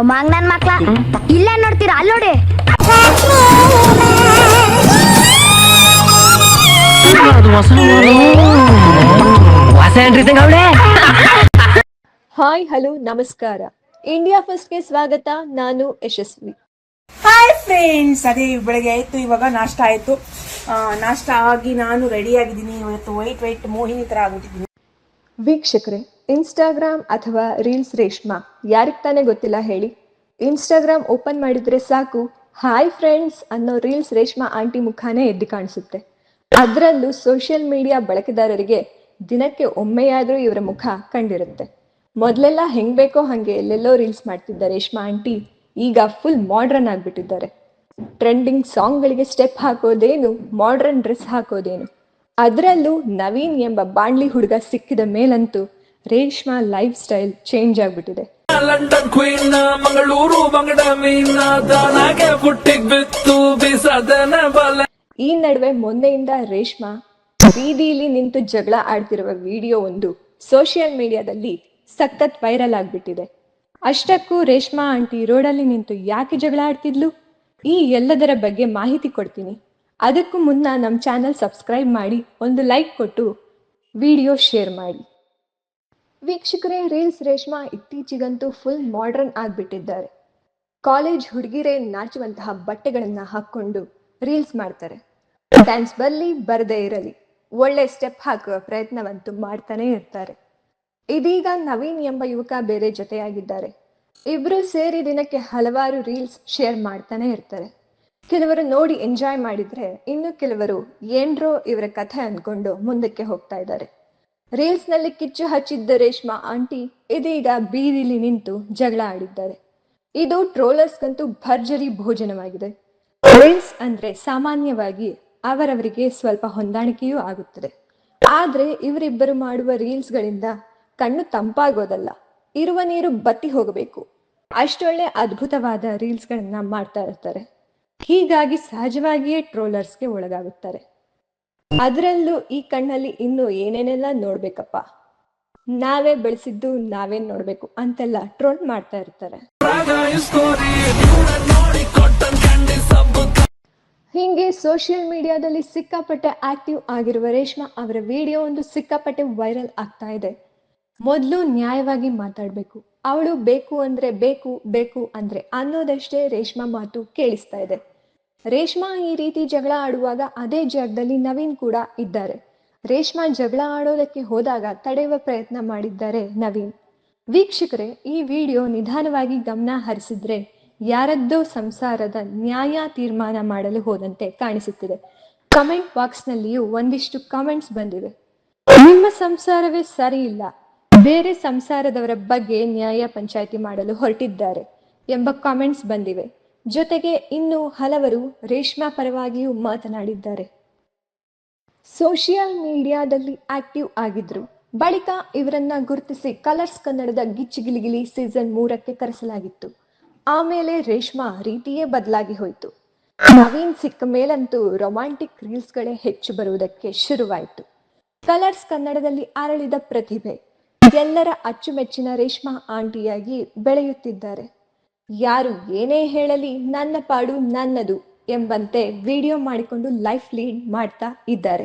ಕೆಲವು ಮಾಂಗ್ನನ್ ಮಕ್ಳ. ಇಲ್ಲ ನೋಡ್ತೀರಾ? ಅಲ್ಲಿ ನೋಡಿ. ಹಾಯ್ ಹಲೋ ನಮಸ್ಕಾರ. ಇಂಡಿಯಾ ಫಸ್ಟ್ಗೆ ಸ್ವಾಗತ. ನಾನು ಯಶಸ್ವಿ. ಹಾಯ್ ಫ್ರೆಂಡ್ಸ್ ಅದೇ ಬೆಳಗ್ಗೆ ಆಯ್ತು ಇವಾಗ ನಾಷ್ಟ ಆಯ್ತು. ನಾಷ್ಟ ಆಗಿ ನಾನು ರೆಡಿ ಆಗಿದ್ದೀನಿ. ಇವತ್ತು ವೈಟ್ ವೈಟ್ ಮೋಹಿನಿ ತರ ಆಗ್ಬಿಟ್ಟಿದ್ದೀನಿ. ವೀಕ್ಷಕರೇ ಇನ್ಸ್ಟಾಗ್ರಾಮ್ ಅಥವಾ ರೀಲ್ಸ್ ರೇಷ್ಮಾ? ಯಾರಿಗೆ ತಾನೇ ಗೊತ್ತಿಲ್ಲ ಹೇಳಿ. ಇನ್ಸ್ಟಾಗ್ರಾಮ್ ಓಪನ್ ಮಾಡಿದ್ರೆ ಸಾಕು. ಹಾಯ್ ಫ್ರೆಂಡ್ಸ್ ಅನ್ನೋ ರೀಲ್ಸ್ ರೇಷ್ಮಾ ಆಂಟಿ ಮುಖಾನೇ ಎದ್ದು ಕಾಣಿಸುತ್ತೆ. ಅದರಲ್ಲೂ ಸೋಷಿಯಲ್ ಮೀಡಿಯಾ ಬಳಕೆದಾರರಿಗೆ ದಿನಕ್ಕೆ ಒಮ್ಮೆಯಾದರೂ ಇವರ ಮುಖ ಕಂಡಿರುತ್ತೆ. ಮೊದಲೆಲ್ಲ ಹೆಂಗ್ ಬೇಕೋ ಹಂಗೆ ಎಲ್ಲೆಲ್ಲೋ ರೀಲ್ಸ್ ಮಾಡ್ತಿದ್ದ ರೇಷ್ಮಾ ಆಂಟಿ. ಈಗ ಫುಲ್ ಮಾಡ್ರನ್ ಆಗ್ಬಿಟ್ಟಿದ್ದಾರೆ. ಟ್ರೆಂಡಿಂಗ್ ಸಾಂಗ್ಗಳಿಗೆ ಸ್ಟೆಪ್ ಹಾಕೋದೇನು, ಮಾಡ್ರನ್ ಡ್ರೆಸ್ ಹಾಕೋದೇನು. ಅದರಲ್ಲೂ ನವೀನ್ ಎಂಬ ಬಾಣ್ಲಿ ಹುಡುಗ ಸಿಕ್ಕಿದ ಮೇಲಂತೂ ರೇಷ್ಮಾ ಲೈಫ್ ಸ್ಟೈಲ್ ಚೇಂಜ್ ಆಗ್ಬಿಟ್ಟಿದೆ. ಲಂಡನ್ ಕ್ವೀನ್ ಮಂಗಳೂರು ಬಂಗಡ ಮೀನ ದಾನಾಗೆ ಪುಟ್ಟಿಗ್ ಬಿತ್ತು ಬೀಸದನ ಬಲ. ಈ ನಡುವೆ ಮೊನ್ನೆಯಿಂದ ರೇಷ್ಮಾ ಬೀದಿಲಿ ನಿಂತು ಜಗಳ ಆಡ್ತಿರುವ ವಿಡಿಯೋ ಒಂದು ಸೋಷಿಯಲ್ ಮೀಡಿಯಾದಲ್ಲಿ ಸಖತ್ ವೈರಲ್ ಆಗ್ಬಿಟ್ಟಿದೆ. ಅಷ್ಟಕ್ಕೂ ರೇಷ್ಮಾ ಆಂಟಿ ರೋಡಲ್ಲಿ ನಿಂತು ಯಾಕೆ ಜಗಳ ಆಡ್ತಿದ್ಲು? ಈ ಎಲ್ಲದರ ಬಗ್ಗೆ ಮಾಹಿತಿ ಕೊಡ್ತೀನಿ. ಅದಕ್ಕೂ ಮುನ್ನ ನಮ್ಮ ಚಾನಲ್ ಸಬ್ಸ್ಕ್ರೈಬ್ ಮಾಡಿ ಒಂದು ಲೈಕ್ ಕೊಟ್ಟು ವಿಡಿಯೋ ಶೇರ್ ಮಾಡಿ. ವೀಕ್ಷಕರೇ, ರೀಲ್ಸ್ ರೇಷ್ಮಾ ಇತ್ತೀಚೆಗಂತೂ ಫುಲ್ ಮಾಡ್ರನ್ ಆಗ್ಬಿಟ್ಟಿದ್ದಾರೆ. ಕಾಲೇಜ್ ಹುಡುಗಿರೇ ನಾಚುವಂತಹ ಬಟ್ಟೆಗಳನ್ನ ಹಾಕ್ಕೊಂಡು ರೀಲ್ಸ್ ಮಾಡ್ತಾರೆ. ಡ್ಯಾನ್ಸ್ ಬರ್ಲಿ ಬರದೇ ಇರಲಿ, ಒಳ್ಳೆ ಸ್ಟೆಪ್ ಹಾಕುವ ಪ್ರಯತ್ನವಂತೂ ಮಾಡ್ತಾನೆ ಇರ್ತಾರೆ. ಇದೀಗ ನವೀನ್ ಎಂಬ ಯುವಕ ಬೇರೆ ಜೊತೆಯಾಗಿದ್ದಾರೆ. ಇಬ್ರು ಸೇರಿ ದಿನಕ್ಕೆ ಹಲವಾರು ರೀಲ್ಸ್ ಶೇರ್ ಮಾಡ್ತಾನೆ ಇರ್ತಾರೆ. ಕೆಲವರು ನೋಡಿ ಎಂಜಾಯ್ ಮಾಡಿದ್ರೆ, ಇನ್ನು ಕೆಲವರು ಏನ್ರೋ ಇವರ ಕಥೆ ಅನ್ಕೊಂಡು ಮುಂದಕ್ಕೆ ಹೋಗ್ತಾ ಇದ್ದಾರೆ. ರೀಲ್ಸ್ನಲ್ಲಿ ಕಿಚ್ಚು ಹಚ್ಚಿದ್ದ ರೇಷ್ಮಾ ಆಂಟಿ ಇದೀಗ ಬೀದಿಲಿ ನಿಂತು ಜಗಳ ಆಡಿದ್ದಾರೆ. ಇದು ಟ್ರೋಲರ್ಸ್ಗಂತೂ ಭರ್ಜರಿ ಭೋಜನವಾಗಿದೆ. ರೀಲ್ಸ್ ಅಂದ್ರೆ ಸಾಮಾನ್ಯವಾಗಿ ಅವರವರಿಗೆ ಸ್ವಲ್ಪ ಹೊಂದಾಣಿಕೆಯೂ ಆಗುತ್ತದೆ. ಆದ್ರೆ ಇವರಿಬ್ಬರು ಮಾಡುವ ರೀಲ್ಸ್ಗಳಿಂದ ಕಣ್ಣು ತಂಪಾಗೋದಲ್ಲ, ಇರುವ ನೀರು ಬತ್ತಿ ಹೋಗಬೇಕು. ಅಷ್ಟೊಳ್ಳೆ ಅದ್ಭುತವಾದ ರೀಲ್ಸ್ಗಳನ್ನ ಮಾಡ್ತಾ ಇರ್ತಾರೆ. ಹೀಗಾಗಿ ಸಹಜವಾಗಿಯೇ ಟ್ರೋಲರ್ಸ್ಗೆ ಒಳಗಾಗುತ್ತಾರೆ. ಅದರಲ್ಲೂ ಈ ಕಣ್ಣಲ್ಲಿ ಇನ್ನು ಏನೇನೆಲ್ಲ ನೋಡ್ಬೇಕಪ್ಪ? ನಾವೇ ಬೆಳೆಸಿದ್ದು ನಾವೇ ನೋಡ್ಬೇಕು ಅಂತೆಲ್ಲ ಟ್ರೋಲ್ ಮಾಡ್ತಾ ಇರ್ತಾರೆ. ಹೀಗೆ ಸೋಷಿಯಲ್ ಮೀಡಿಯಾದಲ್ಲಿ ಸಿಕ್ಕಾಪಟ್ಟೆ ಆಕ್ಟಿವ್ ಆಗಿರುವ ರೇಷ್ಮಾ ಅವರ ವಿಡಿಯೋ ಒಂದು ಸಿಕ್ಕಾಪಟ್ಟೆ ವೈರಲ್ ಆಗ್ತಾ ಇದೆ. ಮೊದಲು ನ್ಯಾಯವಾಗಿ ಮಾತಾಡಬೇಕು, ಅವಳು ಬೇಕು ಅಂದ್ರೆ ಬೇಕು ಬೇಕು ಅಂದ್ರೆ ಅನ್ನೋದಷ್ಟೇ ರೇಷ್ಮಾ ಮಾತು ಕೇಳಿಸ್ತಾ ಇದೆ. ರೇಷ್ಮಾ ಈ ರೀತಿ ಜಗಳ ಆಡುವಾಗ ಅದೇ ಜಾಗದಲ್ಲಿ ನವೀನ್ ಕೂಡ ಇದ್ದಾರೆ. ರೇಷ್ಮಾ ಜಗಳ ಆಡೋದಕ್ಕೆ ಹೋದಾಗ ತಡೆಯುವ ಪ್ರಯತ್ನ ಮಾಡಿದ್ದಾರೆ ನವೀನ್. ವೀಕ್ಷಕರೇ, ಈ ವಿಡಿಯೋ ನಿಧಾನವಾಗಿ ಗಮನ ಹರಿಸಿದ್ರೆ ಯಾರದ್ದೋ ಸಂಸಾರದ ನ್ಯಾಯ ತೀರ್ಮಾನ ಮಾಡಲು ಹೋದಂತೆ ಕಾಣಿಸುತ್ತಿದೆ. ಕಮೆಂಟ್ ಬಾಕ್ಸ್ನಲ್ಲಿಯೂ ಒಂದಿಷ್ಟು ಕಮೆಂಟ್ಸ್ ಬಂದಿವೆ. ನಿಮ್ಮ ಸಂಸಾರವೇ ಸರಿ ಇಲ್ಲ ಬೇರೆ ಸಂಸಾರದವರ ಬಗ್ಗೆ ನ್ಯಾಯ ಪಂಚಾಯಿತಿ ಮಾಡಲು ಹೊರಟಿದ್ದಾರೆ ಎಂಬ ಕಾಮೆಂಟ್ಸ್ ಬಂದಿವೆ. ಜೊತೆಗೆ ಇನ್ನು ಹಲವರು ರೇಷ್ಮಾ ಪರವಾಗಿಯೂ ಮಾತನಾಡಿದ್ದಾರೆ. ಸೋಷಿಯಲ್ ಮೀಡಿಯಾದಲ್ಲಿ ಆಕ್ಟಿವ್ ಆಗಿದ್ರು. ಬಳಿಕ ಇವರನ್ನ ಗುರುತಿಸಿ ಕಲರ್ಸ್ ಕನ್ನಡದ ಗಿಚ್ಚಿಗಿಲಿಗಿಲಿ ಸೀಸನ್ ಮೂರಕ್ಕೆ ಕರೆಸಲಾಗಿತ್ತು. ಆಮೇಲೆ ರೇಷ್ಮಾ ರೀತಿಯೇ ಬದಲಾಗಿ ಹೋಯಿತು. ನವೀನ್ ಸಿಕ್ಕ ಮೇಲಂತೂ ರೊಮ್ಯಾಂಟಿಕ್ ರೀಲ್ಸ್ಗಳೇ ಹೆಚ್ಚು ಬರುವುದಕ್ಕೆ ಶುರುವಾಯಿತು. ಕಲರ್ಸ್ ಕನ್ನಡದಲ್ಲಿ ಅರಳಿದ ಪ್ರತಿಭೆ. ಎಲ್ಲರ ಅಚ್ಚುಮೆಚ್ಚಿನ ರೇಷ್ಮಾ ಆಂಟಿಯಾಗಿ ಬೆಳೆಯುತ್ತಿದ್ದಾರೆ. ಯಾರು ಏನೇ ಹೇಳಲಿ ನನ್ನ ಪಾಡು ನನ್ನದು ಎಂಬಂತೆ ವಿಡಿಯೋ ಮಾಡಿಕೊಂಡು ಲೈಫ್ ಲೀಡ್ ಮಾಡ್ತಾ ಇದ್ದಾರೆ.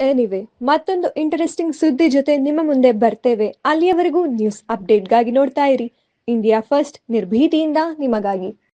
ಎನಿವೆ ಮತ್ತೊಂದು ಇಂಟರೆಸ್ಟಿಂಗ್ ಸುದ್ದಿ ಜೊತೆ ನಿಮ್ಮ ಮುಂದೆ ಬರ್ತೇವೆ. ಅಲ್ಲಿಯವರೆಗೂ ನ್ಯೂಸ್ ಅಪ್ಡೇಟ್ಗಾಗಿ ನೋಡ್ತಾ ಇರಿ. ಇಂಡಿಯಾ ಫಸ್ಟ್ ನಿರ್ಭೀತಿಯಿಂದ ನಿಮಗಾಗಿ.